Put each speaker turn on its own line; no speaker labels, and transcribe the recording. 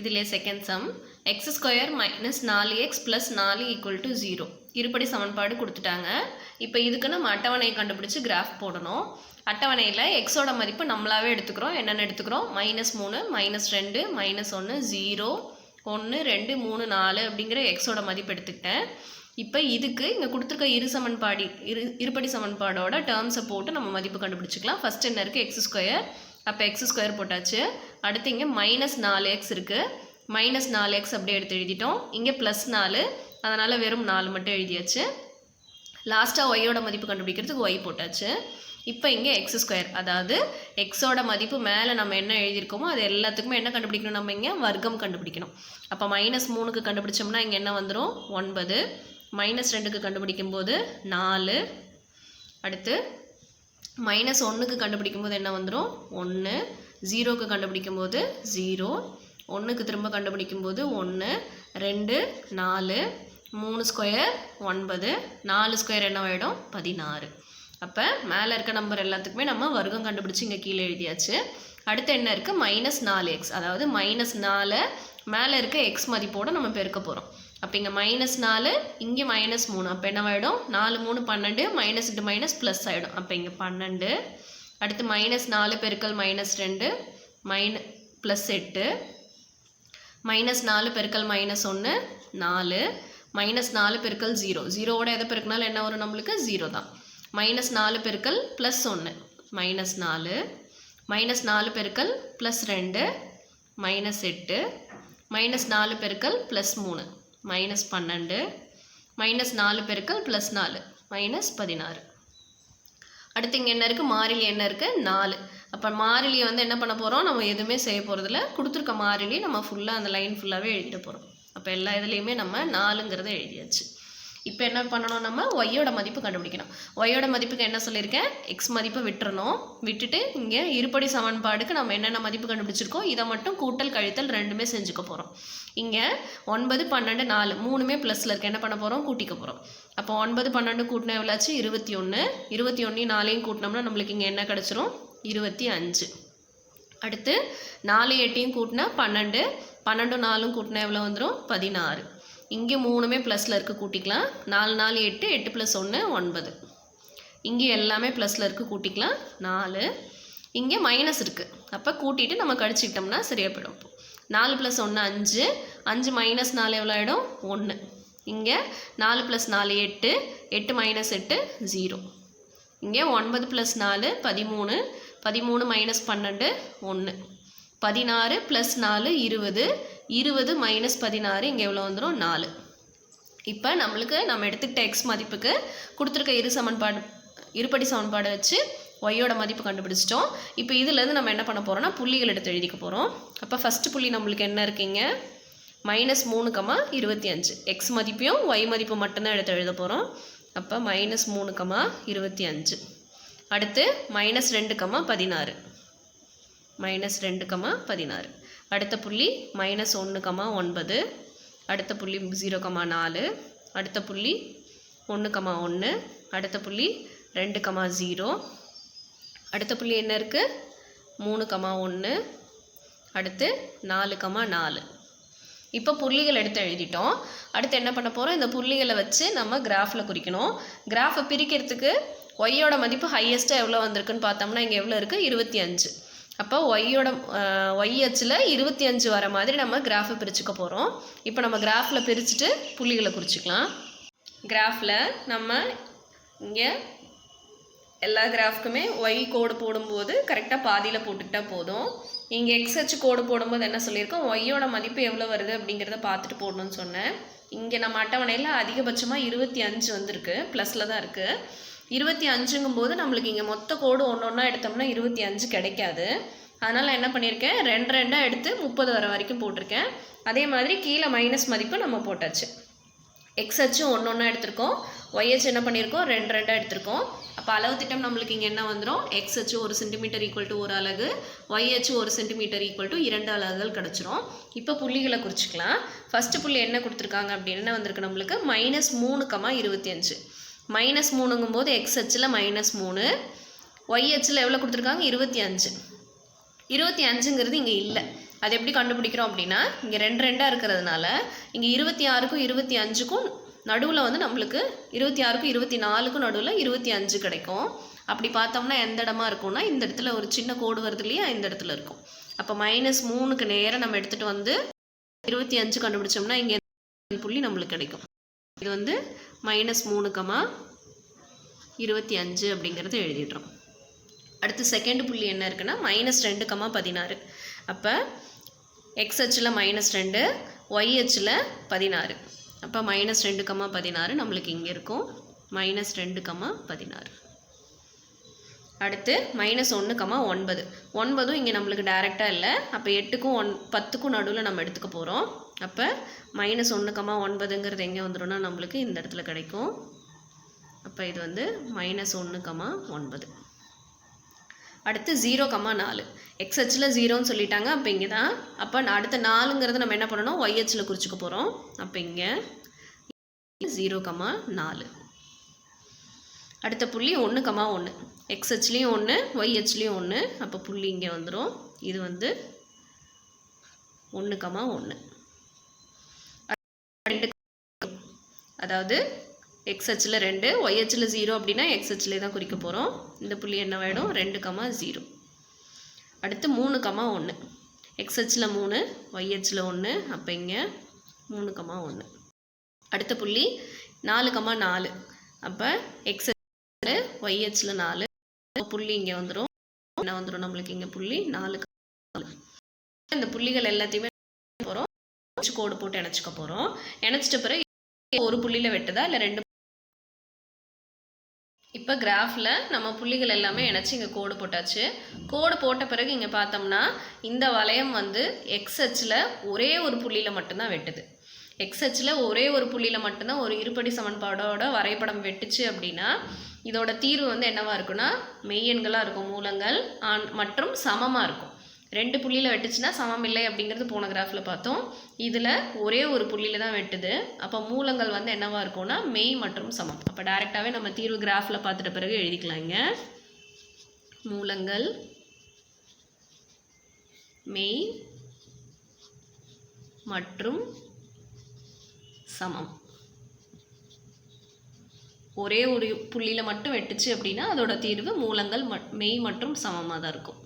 இதிலே second sum x square minus நாலு x plus நாலு ஈக்குவல் டு ஜீரோ இருபடி சமன்பாடு கொடுத்துட்டாங்க. இப்போ இதுக்கு நம்ம அட்டவணையை கண்டுபிடிச்சி கிராஃப் போடணும். அட்டவணையில் எக்ஸோட மதிப்பு நம்மளாவே எடுத்துக்கிறோம். என்னென்ன எடுத்துக்கிறோம்? மைனஸ் மூணு மைனஸ் ரெண்டு மைனஸ் ஒன்று ஜீரோ ஒன்று ரெண்டு மூணு நாலு அப்படிங்கிற எக்ஸோட மதிப்பு எடுத்துக்கிட்டேன். இப்போ இதுக்கு இங்கே கொடுத்துருக்க இரு சமன்பாடி இரு இருபடி சமன்பாடோட டேர்ம்ஸை போட்டு நம்ம மதிப்பு கண்டுபிடிச்சிக்கலாம். ஃபர்ஸ்ட் என்ன இருக்குது எக்ஸ் ஸ்கொயர் அப்போ எக்ஸ் ஸ்கொயர் போட்டாச்சு. அடுத்து இங்கே மைனஸ் நாலு எக்ஸ் இருக்குது மைனஸ் நாலு எக்ஸ் அப்படியே எடுத்து எழுதிட்டோம். இங்கே ப்ளஸ் நாலு. அதனால் வெறும் நாலு மட்டும் எழுதியாச்சு. லாஸ்ட்டாக ஒய்யோட மதிப்பு கண்டுபிடிக்கிறதுக்கு ஒய் போட்டாச்சு. இப்போ இங்கே எக்ஸ் ஸ்கொயர் அதாவது எக்ஸோட மதிப்பு மேலே நம்ம என்ன எழுதியிருக்கோமோ அது எல்லாத்துக்குமே என்ன கண்டுபிடிக்கணும் நம்ம இங்கே? வர்க்கம் கண்டுபிடிக்கணும். அப்போ மைனஸ் மூணுக்கு கண்டுபிடிச்சோம்னா இங்கே என்ன வந்துடும் ஒன்பது. மைனஸ் ரெண்டுக்கு கண்டுபிடிக்கும் போது நாலு. அடுத்து மைனஸ் ஒன்றுக்கு கண்டுபிடிக்கும் போது என்ன வந்துடும் ஒன்று ஜீரோக்கு கண்டுபிடிக்கும் போது ஜீரோ ஒன்றுக்கு திரும்ப கண்டுபிடிக்கும் போது ஒன்று ரெண்டு நாலு. மூணு ஸ்கொயர் ஒன்பது. நாலு ஸ்கொயர் என்ன ஆகிடும் பதினாறு. அப்போ மேலே இருக்க நம்பர் எல்லாத்துக்குமே நம்ம வர்க்கம் கண்டுபிடிச்சி இங்கே கீழே எழுதியாச்சு. அடுத்து என்ன இருக்குது மைனஸ் நாலு எக்ஸ் அதாவது மைனஸ் நாலு மேலே இருக்க எக்ஸ் மதிப்போடு நம்ம பெருக்க போகிறோம் அப்போ இங்கே மைனஸ் நாலு இங்கே மைனஸ் மூணு. அப்போ என்ன ஆகிடும் நாலு மூணு பன்னெண்டு மைனஸ் இன்ட்டு மைனஸ் ப்ளஸ் ஆகிடும் அப்போ இங்கே பன்னெண்டு. அடுத்து மைனஸ் நாலு பெருக்கல் மைனஸ் ரெண்டு மைன ப்ளஸ் எட்டு. மைனஸ் நாலு பெருக்கல் மைனஸ் ஒன்று நாலு. மைனஸ் நாலு பெருக்கல் ஜீரோ ஜீரோவோட எதை பெருக்கினாலும் என்ன வரும் நம்மளுக்கு? ஜீரோ தான். மைனஸ் நாலு பெருக்கல் ப்ளஸ் ஒன்று மைனஸ் நாலு. மைனஸ் நாலு பெருக்கல் ப்ளஸ் ரெண்டு. மைனஸ் எட்டு. மைனஸ் நாலு பெருக்கல் ப்ளஸ் மூணு. மைனஸ் பன்னெண்டு. மைனஸ் நாலு பெருக்கல் ப்ளஸ் நாலு. மைனஸ் பதினாறு. அடுத்து இங்கே என்ன இருக்குது மாறிலி என்ன இருக்குது நாலு. அப்போ மாறிலியை வந்து என்ன பண்ண போகிறோம் நம்ம எதுவுமே செய்ய போகிறதில்ல கொடுத்துருக்க மாறிலி நம்ம ஃபுல்லாக அந்த லைன் ஃபுல்லாகவே எழுதிட்டு போகிறோம் அப்போ எல்லா இதுலேயுமே நம்ம நாலுங்கிறத எழுதியாச்சு. இப்போ என்ன பண்ணணும் நம்ம ஒய்யோட மதிப்பு கண்டுபிடிக்கணும். ஒய்யோட மதிப்புக்கு என்ன சொல்லியிருக்கேன்? எக்ஸ் மதிப்பை விட்டுறணும். விட்டுட்டு இங்கே இருபடி சமன்பாடுக்கு நம்ம என்னென்ன மதிப்பு கண்டுபிடிச்சிருக்கோம்? இதை மட்டும் கூட்டல் கழித்தல் ரெண்டுமே செஞ்சுக்க போகிறோம் இங்கே ஒன்பது பன்னெண்டு நாலு மூணுமே ப்ளஸில் இருக்குது என்ன பண்ண போகிறோம் கூட்டிக்க போகிறோம் அப்போ ஒன்பது பன்னெண்டு கூட்டினா எவ்வளோச்சு? இருபத்தி ஒன்று இருபத்தி ஒன்று நாலையும் கூட்டினோம்னா நம்மளுக்கு இங்கே என்ன கிடச்சிரும்? இருபத்தி அஞ்சு. அடுத்து நாலு எட்டையும் கூட்டினா பன்னெண்டு. பன்னெண்டு நாலும் கூட்டினா எவ்வளோ வந்துடும் பதினாறு. இங்கே மூணுமே ப்ளஸில் இருக்க கூட்டிக்கலாம். நாலு நாலு எட்டு எட்டு ப்ளஸ் ஒன்று ஒன்பது. இங்கே எல்லாமே ப்ளஸில் இருக்க கூட்டிக்கலாம். நாலு. இங்கே மைனஸ் இருக்குது அப்போ கூட்டிட்டு நம்ம கழிச்சிக்கிட்டோம்னா சரியாக போயிடும் நாலு ப்ளஸ் ஒன்று அஞ்சு. அஞ்சு மைனஸ் நாலு எவ்வளோ ஆகிடும் ஒன்று இங்கே நாலு ப்ளஸ் நாலு எட்டு. எட்டு மைனஸ் எட்டு ஜீரோ இங்கே ஒன்பது ப்ளஸ் நாலு பதிமூணு. பதிமூணு மைனஸ் பன்னெண்டு ஒன்று பதினாறு ப்ளஸ் நாலு இருபது. இருபது மைனஸ் பதினாறு இங்கே எவ்வளோ வந்துடும் நாலு. இப்போ நம்மளுக்கு நம்ம எடுத்துக்கிட்ட எக்ஸ் மதிப்புக்கு கொடுத்துருக்க இரு சமன்பாடு இருபடி சமன்பாடு வச்சு ஒய்யோட மதிப்பு கண்டுபிடிச்சிட்டோம். இப்போ இதுலேருந்து நம்ம என்ன பண்ண போகிறோம்னா புள்ளிகள் எடுத்து எழுதிக்க போகிறோம் அப்போ ஃபஸ்ட்டு புள்ளி நம்மளுக்கு என்ன இருக்கீங்க மைனஸ் மூணு கமா இருபத்தி அஞ்சு. எக்ஸ் மதிப்பையும் ஒய் மதிப்பு மட்டும்தான் எடுத்து எழுத போகிறோம் அப்போ மைனஸ் மூணு கமா இருபத்தி அஞ்சு. அடுத்து மைனஸ் ரெண்டு கமா பதினாறு. மைனஸ் ரெண்டு கமா பதினாறு. அடுத்த புள்ளி மைனஸ் ஒன்று கமா ஒன்பது. அடுத்த புள்ளி ஜீரோ கமா நாலு. அடுத்த புள்ளி ஒன்று கமா ஒன்று அடுத்த புள்ளி ரெண்டு கமா ஜீரோ அடுத்த புள்ளி என்ன இருக்குது மூணு கமா ஒன்று அடுத்து நாலு கமா நாலு. இப்போ புள்ளிகள் எடுத்து எழுதிட்டோம். அடுத்து என்ன பண்ண போகிறோம் இந்த புள்ளிகளை வச்சு நம்ம கிராஃபில் குறிக்கணும். கிராஃபை பிரிக்கிறதுக்கு ஒய்யோட மதிப்பு ஹையஸ்ட்டாக எவ்வளோ வந்திருக்குன்னு பார்த்தோம்னா இங்கே எவ்வளோ இருக்குது இருபத்தி அஞ்சு. அப்போ ஒய்யோட ஒய் அச்சில் இருபத்தி அஞ்சு வர மாதிரி நம்ம கிராஃபை பிரிச்சுக்க போகிறோம் இப்போ நம்ம கிராஃபில் பிரிச்சுட்டு புள்ளிகளை குறிச்சிக்கலாம். கிராஃபில் நம்ம இங்கே எல்லா கிராஃப்க்குமே ஒய் கோடு போடும்போது கரெக்டாக பாதியில் போட்டுக்கிட்டா போதும். இங்கே எக்ஸ் அச்சு கோடு போடும்போது என்ன சொல்லியிருக்கோம்? ஒய்யோட மதிப்பு எவ்வளோ வருது அப்படிங்கிறத பார்த்துட்டு போடணும்னு சொன்னேன். இங்கே நம்ம அட்டவணையில் அதிகபட்சமாக இருபத்தி அஞ்சு வந்திருக்கு ப்ளஸில் தான் இருக்குது இருபத்தி அஞ்சுங்கும் போது நம்மளுக்கு இங்கே மொத்த கோடு ஒன்று ஒன்றா எடுத்தோம்னா இருபத்தி அஞ்சு கிடைக்காது. அதனால் என்ன பண்ணியிருக்கேன் ரெண்டு ரெண்டாக எடுத்து முப்பது வர வரைக்கும் போட்டிருக்கேன். அதே மாதிரி கீழே மைனஸ் மதிப்பு நம்ம போட்டாச்சு. எக்ஸ் அச்சு ஒன்று ஒன்றா எடுத்திருக்கோம். ஒய் அச்சு என்ன பண்ணியிருக்கோம் ரெண்டு ரெண்டாக எடுத்திருக்கோம். அப்போ அளவு திட்டம் நம்மளுக்கு இங்கே என்ன வந்துடும் எக்ஸ் அச்சு ஒரு சென்டிமீட்டர் ஈக்குவல் டு ஒரு அலகு. ஒய் அச்சு ஒரு சென்டிமீட்டர் ஈக்குவல் டு இரண்டு அலகுகள் கிடச்சிரும். இப்போ புள்ளிகளை குறிச்சிக்கலாம். ஃபஸ்ட்டு புள்ளி என்ன கொடுத்துருக்காங்க? அப்படின்னு என்ன வந்திருக்கு நம்மளுக்கு? மைனஸ் மூணு கமா இருபத்தி அஞ்சு. மைனஸ் மூணுங்கும் போது எக்ஸ் அச்சில் மைனஸ் மூணு ஒய் அச்சில் எவ்வளோ கொடுத்துருக்காங்க? இருபத்தி அஞ்சு. இருபத்தி அஞ்சுங்கிறது இங்கே இல்லை. அது எப்படி கண்டுபிடிக்கிறோம் அப்படின்னா இங்கே ரெண்டு ரெண்டாக இருக்கிறதுனால இங்கே இருபத்தி ஆறுக்கும் இருபத்தி அஞ்சுக்கும் நடுவில் வந்து நம்மளுக்கு இருபத்தி ஆறுக்கும் இருபத்தி நாலுக்கும் நடுவில் இருபத்தி அஞ்சு கிடைக்கும். அப்படி பார்த்தோம்னா எந்த இடமா இருக்கும்னா இந்த இடத்துல ஒரு சின்ன கோடு வருது இல்லையா? இந்த இடத்துல இருக்கும். அப்போ மைனஸ் மூணுக்கு நேராக நம்ம எடுத்துகிட்டு வந்து இருபத்தி அஞ்சு கண்டுபிடிச்சோம்னா இங்கே புள்ளி நம்மளுக்கு கிடைக்கும்? இது வந்து மைனஸ் மூணு கமா இருபத்தி அஞ்சு அப்படிங்கிறத எழுதிடுறோம். அடுத்து செகண்ட் புள்ளி என்ன இருக்குன்னா மைனஸ் ரெண்டு கமா பதினாறு. அப்போ எக்ஸ் அச்சில் மைனஸ் ரெண்டு ஒய் அச்சில் பதினாறு. அப்போ மைனஸ் ரெண்டு கமா பதினாறு நம்மளுக்கு இங்கே இருக்கும். மைனஸ் ரெண்டு கமா பதினாறு. அடுத்து மைனஸ் ஒன்று கமா ஒன்பது. ஒன்பதும் இங்கே நம்மளுக்கு டைரெக்டாக இல்லை. அப்போ எட்டுக்கும் ஒன் பத்துக்கும் நடுவில் நம்ம எடுத்துக்க போகிறோம் அப்போ மைனஸ் ஒன்று கமா ஒன்பதுங்கிறது எங்கே வந்துடும்னா நம்மளுக்கு இந்த இடத்துல கிடைக்கும். அப்போ இது வந்து மைனஸ் ஒன்று கமா ஒன்பது. அடுத்து ஜீரோ கமா நாலு. எக்ஸ் ஹெச்சில் ஜீரோன்னு சொல்லிட்டாங்க அப்போ இங்கே தான் அப்போ அடுத்த நாலுங்கிறது நம்ம என்ன பண்ணணும்? ஒய் ஹெச்சில் குறிச்சிக்க போகிறோம் அப்போ இங்கே ஜீரோ கமா நாலு. அடுத்த புள்ளி ஒன்று கமா ஒன்று எக்ஸ் ஹெச்லேயும் ஒன்று ஒய் ஹெச்லேயும் ஒன்று அப்போ புள்ளி இங்கே வந்துடும் இது வந்து ஒன்று கமா ஒன்று ரெண்டு அதாவது எக்ஸ் ஹெச்சில் ரெண்டு ஒய் ஹெச்சில் ஜீரோ அப்படின்னா எக்ஸ் ஹெச்சில் தான் குறிக்க போகிறோம் இந்த புள்ளி என்ன வேணும் ரெண்டு கமா ஜீரோ அடுத்து மூணு கமா ஒன்று எக்ஸ் ஹெச்சில் மூணு ஒய் ஹெச்சில் ஒன்று அப்போ இங்கே மூணு கமா ஒன்று அடுத்த புள்ளி நாலு கமா நாலு. அப்போ எக்ஸ் ஒய்ஹெச்சில் நாலு. புள்ளி இங்கே வந்துடும் என்ன வந்துடும் நம்மளுக்கு இங்கே புள்ளி? நாலு இந்த புள்ளிகள் எல்லாத்தையுமே போகிறோம் கோடு போட்டு இணைச்சிக்க போகிறோம் இணைச்சிட்ட பிறகு ஒரு புள்ளியில் வெட்டுதா? இல்லை ரெண்டு இப்போ கிராஃபில் நம்ம புள்ளிகள் எல்லாமே இணைச்சி இங்கே கோடு போட்டாச்சு. கோடு போட்ட பிறகு இங்கே பார்த்தோம்னா இந்த வளையம் வந்து எக்ஸ் அச்சில் ஒரே ஒரு புள்ளியில் மட்டும்தான் வெட்டுது. எக்ஸ் அச்சில் ஒரே ஒரு புள்ளியில் மட்டும்தான் ஒரு இருபடி சமன்பாடோட வரைபடம் வெட்டுச்சு அப்படின்னா இதோட தீர்வு வந்து என்னவாக இருக்குன்னா மெய்யெண்களாக இருக்கும் மூலங்கள் ஆன் மற்றும் சமமாக இருக்கும். ரெண்டு புள்ளியில் வெட்டுச்சுன்னா சமம் இல்லை அப்படிங்கிறது போன கிராஃபில் பார்த்தோம். இதில் ஒரே ஒரு புள்ளியில் தான் வெட்டுது. அப்போ மூலங்கள் வந்து என்னவாக இருக்கும்னா மெய் மற்றும் சமம். அப்போ டைரெக்டாகவே நம்ம தீர்வு கிராஃபில் பார்த்துட்ட பிறகு எழுதிக்கலாங்க மூலங்கள் மெய் மற்றும் சமம். ஒரே ஒரு புள்ளியில் மட்டும் வெட்டுச்சு அப்படின்னா அதோட தீர்வு மூலங்கள் மெய் மற்றும் சமமாக தான் இருக்கும்.